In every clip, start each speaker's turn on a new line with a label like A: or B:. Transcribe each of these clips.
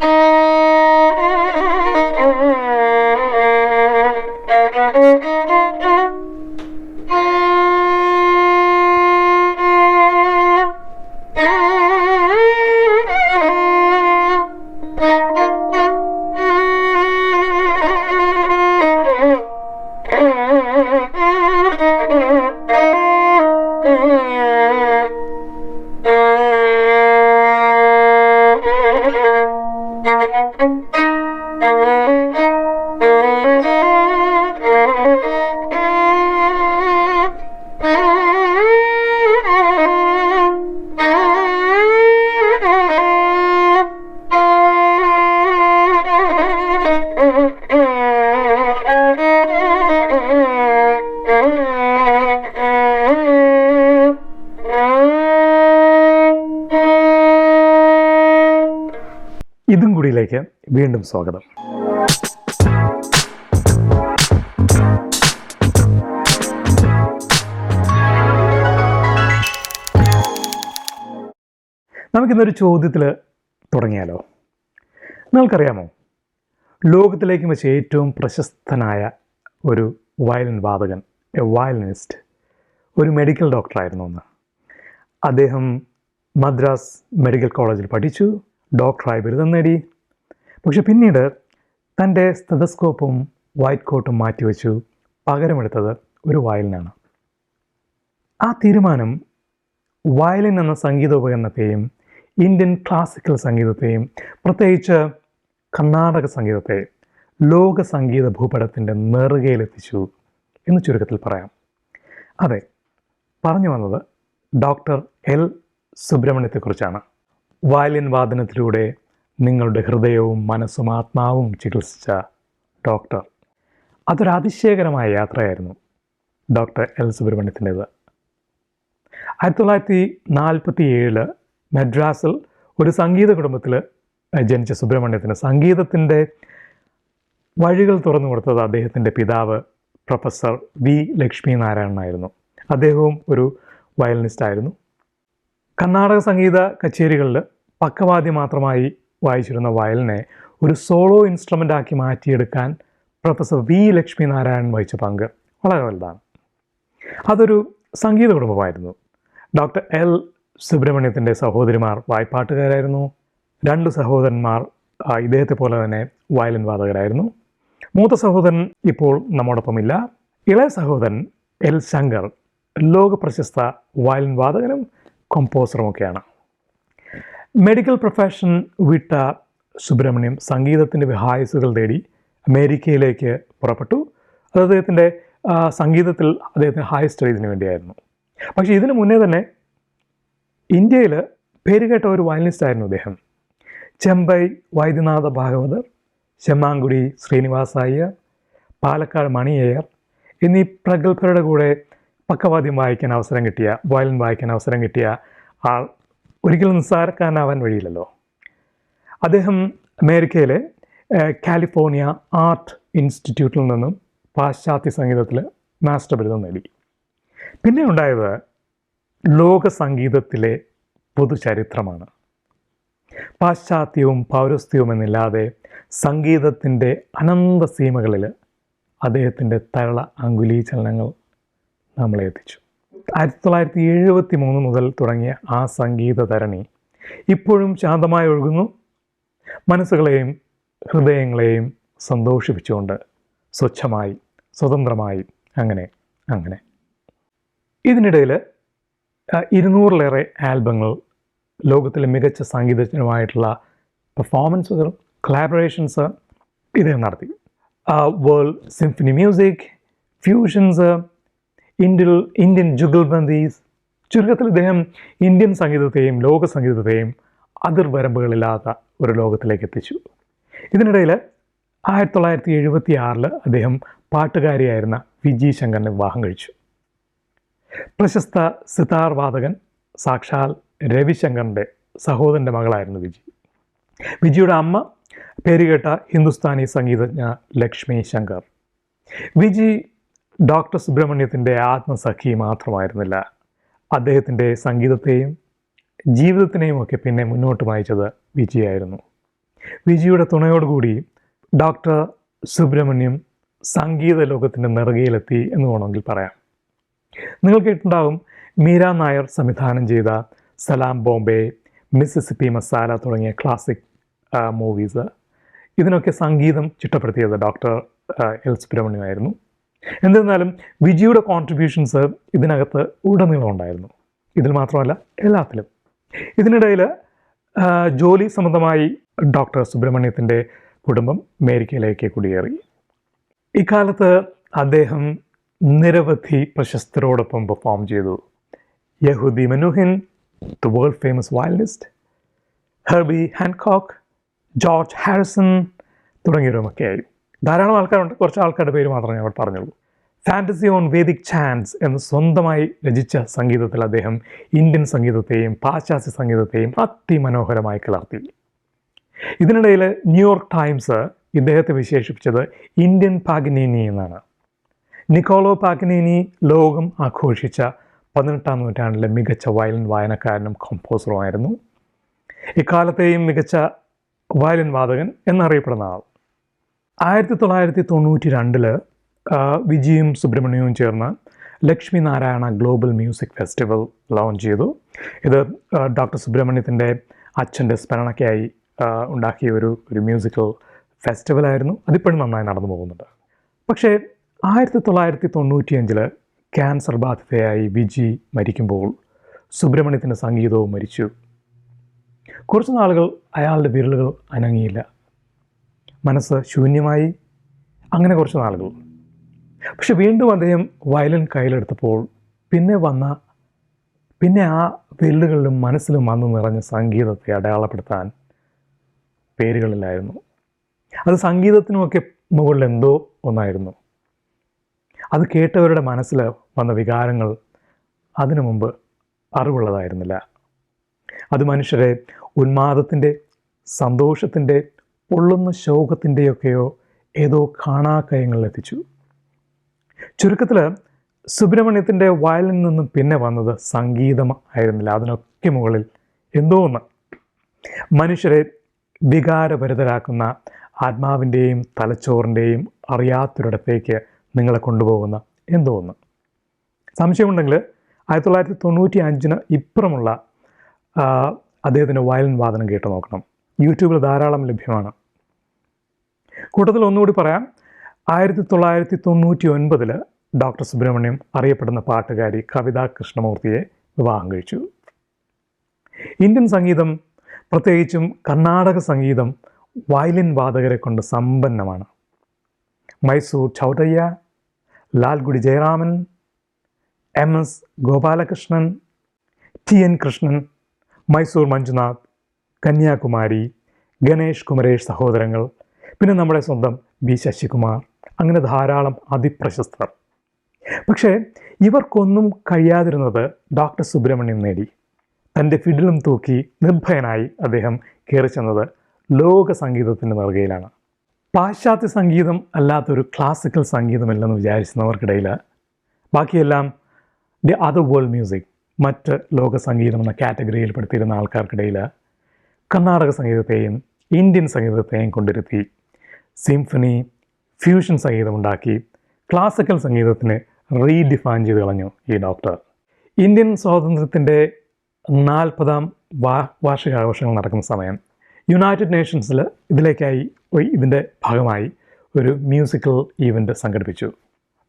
A: ഇതും വീണ്ടും സ്വാഗതം. നമുക്കിന്നൊരു ചോദ്യത്തിൽ തുടങ്ങിയാലോ? നിങ്ങൾക്കറിയാമോ? ലോകത്തിലേക്ക് വെച്ച് ഏറ്റവും പ്രശസ്തനായ ഒരു വയലിൻ വാദകൻ എ വയലിനിസ്റ്റ് ഒരു മെഡിക്കൽ ഡോക്ടറായിരുന്നു എന്ന് അദ്ദേഹം മദ്രാസ് മെഡിക്കൽ കോളേജിൽ പഠിച്ചു ഡോക്ടറായി ബിരുദം നേടി. പക്ഷെ പിന്നീട് തന്റെ സ്റ്റെതസ്കോപ്പും വൈറ്റ് കോട്ടും മാറ്റിവെച്ചു. പകരമെടുത്തത് ഒരു വയലിനാണ്. ആ തീരുമാനം വയലിൻ എന്ന സംഗീതോപകരണത്തെയും ഇന്ത്യൻ ക്ലാസിക്കൽ സംഗീതത്തെയും പ്രത്യേകിച്ച് കർണാടക സംഗീതത്തെ ലോക സംഗീത ഭൂപടത്തിന്റെ നെറുകയിലെത്തിച്ചു എന്ന് ചുരുക്കത്തിൽ പറയാം. അതെ പറഞ്ഞു വന്നത് ഡോക്ടർ എൽ സുബ്രഹ്മണ്യത്തെക്കുറിച്ചാണ്. വയലിൻ വാദനത്തിലൂടെ നിങ്ങളുടെ ഹൃദയവും മനസ്സും ആത്മാവും ചികിത്സിച്ച ഡോക്ടർ. അതൊരു അതിശയകരമായ യാത്രയായിരുന്നു. ഡോക്ടർ എൽ സുബ്രഹ്മണ്യത്തിന്റേത്. ആയിരത്തി തൊള്ളായിരത്തി നാൽപ്പത്തി ഏഴിൽ മദ്രാസിൽ ഒരു സംഗീത കുടുംബത്തിൽ ജനിച്ച സുബ്രഹ്മണ്യത്തിന് സംഗീതത്തിന്റെ വഴികൾ തുറന്നു കൊടുത്തത് അദ്ദേഹത്തിന്റെ പിതാവ് പ്രൊഫസർ വി ലക്ഷ്മി നാരായണനായിരുന്നു അദ്ദേഹവും ഒരു വയലിനിസ്റ്റായിരുന്നു. കർണാടക സംഗീത കച്ചേരികളിൽ പക്കവാദ്യം മാത്രമായി വായിച്ചിരുന്ന വയലിനെ ഒരു സോളോ ഇൻസ്ട്രുമെന്റ് ആക്കി മാറ്റിയെടുക്കാൻ പ്രൊഫസർ വി ലക്ഷ്മി നാരായണൻ വഹിച്ച പങ്ക് വളരെ വലുതാണ്. അതൊരു സംഗീത കുടുംബമായിരുന്നു. ഡോക്ടർ എൽ സുബ്രഹ്മണ്യത്തിന്റെ സഹോദരിമാർ വായ്പാട്ടുകാരായിരുന്നു. രണ്ട് സഹോദരന്മാർ ഇദ്ദേഹത്തെ പോലെ തന്നെ വയലിൻ വാദകരായിരുന്നു മൂത്ത സഹോദരൻ ഇപ്പോൾ നമ്മോടൊപ്പമില്ല. ഇളയ സഹോദരൻ എൽ ശങ്കർ ലോകപ്രശസ്ത വയലിൻ വാദകനും കമ്പോസറുമൊക്കെയാണ് മെഡിക്കൽ പ്രൊഫഷൻ വിട്ട സുബ്രഹ്മണ്യം സംഗീതത്തിന്റെ വിഹായസുകൾ തേടി അമേരിക്കയിലേക്ക് പുറപ്പെട്ടു. അത് അദ്ദേഹത്തിന്റെ സംഗീതത്തിൽ അദ്ദേഹത്തിന് ഹയർ സ്റ്റഡീസിന് വേണ്ടിയായിരുന്നു. പക്ഷേ ഇതിനു മുന്നേ തന്നെ ഇന്ത്യയിൽ പേരുകേട്ട ഒരു വയലിനിസ്റ്റ് ആയിരുന്നു അദ്ദേഹം. ചെമ്പൈ വൈദ്യനാഥ ഭാഗവതർ ചെമ്മാങ്കുടി ശ്രീനിവാസ അയ്യർ പാലക്കാട് മണി അയ്യർ എന്നീ പ്രഗത്ഭരുടെ കൂടെ പക്കവാദ്യം വായിക്കാൻ അവസരം കിട്ടിയ വയലിൻ വായിക്കാൻ അവസരം കിട്ടിയ ആൾ ഒരിക്കലും നിസ്സാരക്കാരനാവാൻ വഴിയില്ലല്ലോ. അദ്ദേഹം അമേരിക്കയിലെ കാലിഫോർണിയ ആർട്ട് ഇൻസ്റ്റിറ്റ്യൂട്ടിൽ നിന്നും പാശ്ചാത്യ സംഗീതത്തിൽ മാസ്റ്റർ ബിരുദം നേടി. പിന്നെ ഉണ്ടായത് ലോക സംഗീതത്തിലെ പൊതുചരിത്രമാണ്. പാശ്ചാത്യവും പൗരസ്ത്യവും എന്നില്ലാതെ സംഗീതത്തിന്റെ അനന്ത സീമകളിൽ അദ്ദേഹത്തിന്റെ തരള അങ്കുലീചലനങ്ങൾ നമ്മളെ എത്തിച്ചു. ആയിരത്തി തൊള്ളായിരത്തി എഴുപത്തി മൂന്ന് മുതൽ തുടങ്ങിയ ആ സംഗീത തരണി ഇപ്പോഴും ശാന്തമായി ഒഴുകുന്നു. മനസ്സുകളെയും ഹൃദയങ്ങളെയും സന്തോഷിപ്പിച്ചുകൊണ്ട് സ്വച്ഛമായി സ്വതന്ത്രമായി അങ്ങനെ അങ്ങനെ. ഇതിനിടയിൽ ഇരുന്നൂറിലേറെ ആൽബങ്ങൾ ലോകത്തിലെ മികച്ച സംഗീതജ്ഞരുമായിട്ടുള്ള പെർഫോമൻസുകൾ കൊളാബറേഷൻസ് ഇദ്ദേഹം നടത്തി. World symphony music fusions Indian Indian jugalbandis ചുരുക്കത്തിൽ ഇദ്ദേഹം ഇന്ത്യൻ സംഗീതത്തെയും ലോക സംഗീതത്തെയും അതിർവരമ്പുകളില്ലാത്ത ഒരു ലോകത്തിലേക്ക് എത്തിച്ചു. ഇതിനിടയിൽ ആയിരത്തി തൊള്ളായിരത്തി എഴുപത്തി ആറിൽ അദ്ദേഹം പാട്ടുകാരിയായിരുന്ന വിജി ശങ്കറിനെ വിവാഹം കഴിച്ചു. പ്രശസ്ത സിതാർ വാദകൻ സാക്ഷാൽ രവിശങ്കറിന്റെ സഹോദരന്റെ മകളായിരുന്നു വിജി. വിജിയുടെ അമ്മ പേരുകേട്ട ഹിന്ദുസ്ഥാനി സംഗീതജ്ഞ ലക്ഷ്മി ശങ്കർ. വിജി ഡോക്ടർ സുബ്രഹ്മണ്യത്തിന്റെ ആത്മസഖി മാത്രമായിരുന്നില്ല. അദ്ദേഹത്തിന്റെ സംഗീതത്തെയും ജീവിതത്തിനെയും ഒക്കെ പിന്നെ മുന്നോട്ട് നയിച്ചത് വിജിയായിരുന്നു. വിജിയുടെ തുണയോടുകൂടി ഡോക്ടർ സുബ്രഹ്മണ്യം സംഗീത ലോകത്തിന്റെ നെറുകയിലെത്തി എന്ന് വേണമെങ്കിൽ പറയാം. നിങ്ങൾ കേട്ടിട്ടുണ്ടാവും മീര നായർ സംവിധാനം ചെയ്ത സലാം ബോംബെ മിസിസിപ്പി മസാല തുടങ്ങിയ ക്ലാസിക് മൂവീസ്. ഇതിനൊക്കെ സംഗീതം ചിട്ടപ്പെടുത്തിയത് ഡോക്ടർ എൽ സുബ്രഹ്മണ്യമായിരുന്നു. എന്നിരുന്നാലും വിജിയുടെ കോൺട്രിബ്യൂഷൻസ് ഇതിനകത്ത് ഉടനീളം ഉണ്ടായിരുന്നു. ഇതിൽ മാത്രമല്ല എല്ലാത്തിലും. ഇതിനിടയിൽ ജോലി സംബന്ധമായി ഡോക്ടർ സുബ്രഹ്മണ്യത്തിന്റെ കുടുംബം അമേരിക്കയിലേക്ക് കുടിയേറി. ഇക്കാലത്ത് അദ്ദേഹം നിരവധി പ്രശസ്തരോടൊപ്പം പെർഫോം ചെയ്തു. Yehudi Menuhin the world famous violinist Herbie Hancock George Harrison തുടങ്ങിയവരുമൊക്കെയായി. ധാരാളം ആൾക്കാരുണ്ട്. കുറച്ച് ആൾക്കാരുടെ പേര് മാത്രമേ ഞാൻ അവിടെ പറഞ്ഞുള്ളൂ. ഫാന്റസി ഓൺ വേദിക് ചാൻസ് എന്ന് സ്വന്തമായി രചിച്ച സംഗീതത്തിൽ അദ്ദേഹം ഇന്ത്യൻ സംഗീതത്തെയും പാശ്ചാത്യ സംഗീതത്തെയും അതിമനോഹരമായി കിളർത്തി ഇതിനിടയിൽ ന്യൂയോർക്ക് ടൈംസ് ഇദ്ദേഹത്തെ വിശേഷിപ്പിച്ചത് ഇന്ത്യൻ പാഗ്നീനി എന്നാണ്. നിക്കോളോ പാഗ്നീനി ലോകം ആഘോഷിച്ച പതിനെട്ടാം നൂറ്റാണ്ടിലെ മികച്ച വയലിൻ വായനക്കാരനും കമ്പോസറുമായിരുന്നു ഇക്കാലത്തെയും മികച്ച വയലിൻ വാദകൻ എന്നറിയപ്പെടുന്ന ആൾ. ആയിരത്തി തൊള്ളായിരത്തി തൊണ്ണൂറ്റി രണ്ടിൽ വിജയും സുബ്രഹ്മണ്യവും ചേർന്ന് Lakshmi Narayana global music festival launch ചെയ്തു. ഇത് ഡോക്ടർ സുബ്രഹ്മണ്യത്തിന്റെ അച്ഛന്റെ സ്മരണയ്ക്കായി ഉണ്ടാക്കിയ ഒരു ഒരു മ്യൂസിക്കൽ ഫെസ്റ്റിവലായിരുന്നു അതിപ്പോഴും നന്നായി നടന്നു പോകുന്നുണ്ട്. പക്ഷേ ആയിരത്തി തൊള്ളായിരത്തി തൊണ്ണൂറ്റിയഞ്ചിൽ ക്യാൻസർ ബാധിതയായി വിജി മരിക്കുമ്പോൾ സുബ്രഹ്മണ്യത്തിന്റെ സംഗീതവും മരിച്ചു. കുറച്ച് നാളുകൾ അയാളുടെ വിരലുകൾ അനങ്ങിയില്ല. മനസ്സ് ശൂന്യമായി. അങ്ങനെ കുറച്ച് നാളുകൾ. പക്ഷെ വീണ്ടും അദ്ദേഹം വയലിൻ കയ്യിലെടുത്തപ്പോൾ പിന്നെ വന്ന പിന്നെ ആ വെല്ലുകളിലും മനസ്സിലും വന്നു നിറഞ്ഞ സംഗീതത്തെ അടയാളപ്പെടുത്താൻ പേരുകളില്ലായിരുന്നു അത് സംഗീതത്തിനുമൊക്കെ മുകളിൽ എന്തോ ഒന്നായിരുന്നു. അത് കേട്ടവരുടെ മനസ്സിൽ വന്ന വികാരങ്ങൾ അതിനു മുമ്പ് അറിവുള്ളതായിരുന്നില്ല. അത് മനുഷ്യരെ ഉന്മാദത്തിന്റെ സന്തോഷത്തിന്റെ പൊള്ളുന്ന ശോകത്തിന്റെയൊക്കെയോ ഏതോ കാണാക്കയങ്ങളിലെത്തിച്ചു. ചുരുക്കത്തിൽ സുബ്രഹ്മണ്യത്തിന്റെ വയലിൽ നിന്നും പിന്നെ വന്നത് സംഗീതം ആയിരുന്നില്ല. അതിനൊക്കെ മുകളിൽ എന്തോ ഒന്ന്. മനുഷ്യരെ വികാരഭരിതരാക്കുന്ന ആത്മാവിന്റെയും തലച്ചോറിന്റെയും അറിയാത്തൊരിടത്തേക്ക് നിങ്ങളെ കൊണ്ടുപോകുന്ന എന്തോ ഒന്ന്. സംശയമുണ്ടെങ്കിൽ ആയിരത്തി തൊള്ളായിരത്തി തൊണ്ണൂറ്റി അഞ്ചിന് ഇപ്പുറമുള്ള അദ്ദേഹത്തിന്റെ വയലിൻ വാദനം കേട്ട് നോക്കണം യൂട്യൂബിൽ ധാരാളം ലഭ്യമാണ്. കൂട്ടത്തിൽ ഒന്നുകൂടി പറയാം. ആയിരത്തി തൊള്ളായിരത്തി തൊണ്ണൂറ്റി ഒൻപതിൽ ഡോക്ടർ സുബ്രഹ്മണ്യം അറിയപ്പെടുന്ന പാട്ടുകാരി കവിതാ കൃഷ്ണമൂർത്തിയെ വിവാഹം കഴിച്ചു. ഇന്ത്യൻ സംഗീതം പ്രത്യേകിച്ചും കർണാടക സംഗീതം വയലിൻ വാദകരെ കൊണ്ട് സമ്പന്നമാണ്. Mysore Chowdiah Lalgudi Jayaraman M S Gopalakrishnan T N Krishnan Mysore Manjunath Kanyakumari Ganesh Kumaresh സഹോദരങ്ങൾ പിന്നെ നമ്മുടെ സ്വന്തം ബി ശശികുമാർ. അങ്ങനെ ധാരാളം അതിപ്രശസ്തർ. പക്ഷേ ഇവർക്കൊന്നും കഴിയാതിരുന്നത് ഡോക്ടർ സുബ്രഹ്മണ്യം നേടി. തന്റെ ഫിഡിലും തൂക്കി നിർഭയനായി അദ്ദേഹം കയറി ചെന്നത് ലോക സംഗീതത്തിന്റെ നെറുകയിലാണ്. പാശ്ചാത്യ സംഗീതം അല്ലാത്തൊരു ക്ലാസിക്കൽ സംഗീതമല്ലെന്ന് വിചാരിച്ചവർക്കിടയിൽ ബാക്കിയെല്ലാം ദി അതർ വേൾഡ് മ്യൂസിക് മറ്റ് ലോക സംഗീതം എന്ന കാറ്റഗറിയിൽ പെടുത്തിയിരുന്ന ആൾക്കാർക്കിടയിൽ കർണാടക സംഗീതത്തെയും ഇന്ത്യൻ സംഗീതത്തെയും കൊണ്ടിരുത്തി. സിംഫണി ഫ്യൂഷൻ സംഗീതം ഉണ്ടാക്കി ക്ലാസിക്കൽ സംഗീതത്തിന് റീഡിഫൈൻ ചെയ്ത് കളഞ്ഞു ഈ ഡോക്ടർ. ഇന്ത്യൻ സ്വാതന്ത്ര്യത്തിന്റെ നാൽപ്പതാം വാ വാർഷികാഘോഷങ്ങൾ നടക്കുന്ന സമയം യുണൈറ്റഡ് നേഷൻസിൽ ഇതിലേക്കായി ഇതിന്റെ ഭാഗമായി ഒരു മ്യൂസിക്കൽ ഈവന്റ് സംഘടിപ്പിച്ചു.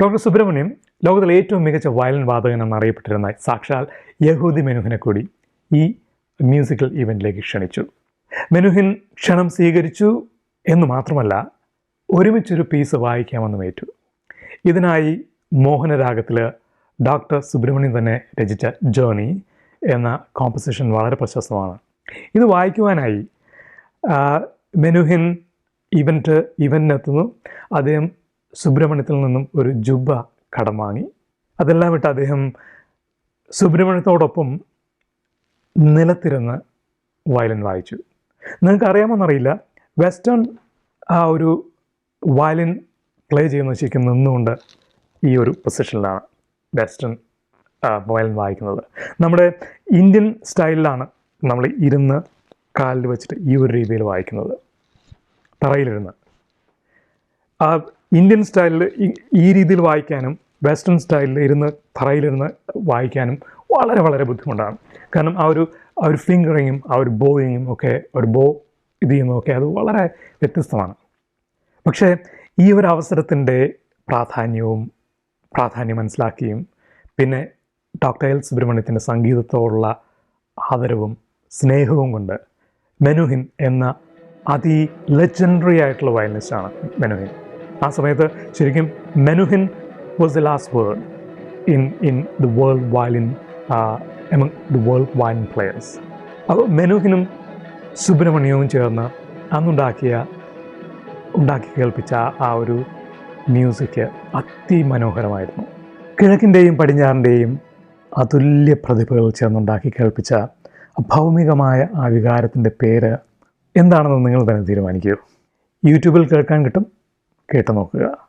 A: ഡോക്ടർ സുബ്രഹ്മണ്യം ലോകത്തിലെ ഏറ്റവും മികച്ച വയലിൻ വാദകൻ എന്നറിയപ്പെട്ടിരുന്ന സാക്ഷാൽ യഹൂദി മെനുഹിനെ കൂടി ഈ മ്യൂസിക്കൽ ഇവന്റിലേക്ക് ക്ഷണിച്ചു. മെനുഹിൻ ക്ഷണം സ്വീകരിച്ചു എന്ന് മാത്രമല്ല ഒരുമിച്ചൊരു പീസ് വായിക്കാമെന്നും ഏറ്റു. ഇതിനായി മോഹനരാഗത്തിൽ ഡോക്ടർ സുബ്രഹ്മണ്യം തന്നെ രചിച്ച ജേണി എന്ന കോമ്പസിഷൻ വളരെ പ്രശസ്തമാണ്. ഇത് വായിക്കുവാനായി മെനുഹിൻ ഇവന്റ് ഇവന്റിനെത്തുന്നു അദ്ദേഹം സുബ്രഹ്മണ്യത്തിൽ നിന്നും ഒരു ജുബ കടം വാങ്ങി. അതെല്ലാം വിട്ട് അദ്ദേഹം സുബ്രഹ്മണ്യത്തോടൊപ്പം നിലത്തിരുന്ന് വയലിൻ വായിച്ചു. നിങ്ങൾക്ക് അറിയാമെന്നറിയില്ല വെസ്റ്റേൺ ആ ഒരു വയലിൻ പ്ലേ ചെയ്യുന്ന ശരിക്കും നിന്നുകൊണ്ട് ഈ ഒരു പൊസിഷനിലാണ് വെസ്റ്റേൺ വയലിൻ വായിക്കുന്നത്. നമ്മുടെ ഇന്ത്യൻ സ്റ്റൈലിലാണ് നമ്മൾ ഇരുന്ന് കാലിൽ വെച്ചിട്ട് ഈ ഒരു രീതിയിൽ വായിക്കുന്നത്. തറയിലിരുന്ന്. ആ ഇന്ത്യൻ സ്റ്റൈലിൽ ഈ രീതിയിൽ വായിക്കാനും വെസ്റ്റേൺ സ്റ്റൈലിൽ ഇരുന്ന് തറയിലിരുന്ന് വായിക്കാനും വളരെ വളരെ ബുദ്ധിമുട്ടാണ്. കാരണം ആ ഒരു ആ ഒരു ഫിംഗറിങ്ങും ആ ഒരു ബോയിങ്ങും ഒക്കെ ഒരു ബോ ഇത് ചെയ്യുന്നതൊക്കെ അത് വളരെ വ്യത്യസ്തമാണ്. പക്ഷേ ഈ ഒരു അവസരത്തിന്റെ പ്രാധാന്യവും പ്രാധാന്യം മനസ്സിലാക്കിയും പിന്നെ ഡോക്ടർ എൽ സുബ്രഹ്മണ്യത്തിന്റെ സംഗീതത്തോടുള്ള ആദരവും സ്നേഹവും കൊണ്ട് മെനുഹിൻ എന്ന അതി ലെജൻഡറി ആയിട്ടുള്ള വയലിനിസ്റ്റാണ് മെനുഹിൻ. ആ സമയത്ത് ശരിക്കും Menuhin was the last word in in the world violin among the world violin players അപ്പോൾ മെനുഹിനും സുബ്രഹ്മണ്യവും ചേർന്ന് അന്നുണ്ടാക്കിയ ഉണ്ടാക്കി കേൾപ്പിച്ച ആ ഒരു മ്യൂസിക് അതിമനോഹരമായിരുന്നു. കിഴക്കിന്റെയും പടിഞ്ഞാറിന്റെയും അതുല്യ പ്രതിഭകൾ ചേർന്നുണ്ടാക്കി കേൾപ്പിച്ച ഭൗമികമായ ആ വികാരത്തിന്റെ പേര് എന്താണെന്ന് നിങ്ങൾ തന്നെ തീരുമാനിക്കൂ. യൂട്യൂബിൽ കേൾക്കാൻ കിട്ടും കേട്ട് നോക്കുക.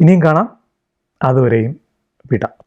A: ഇനിയും കാണാം. അതുവരെയും വിടാം.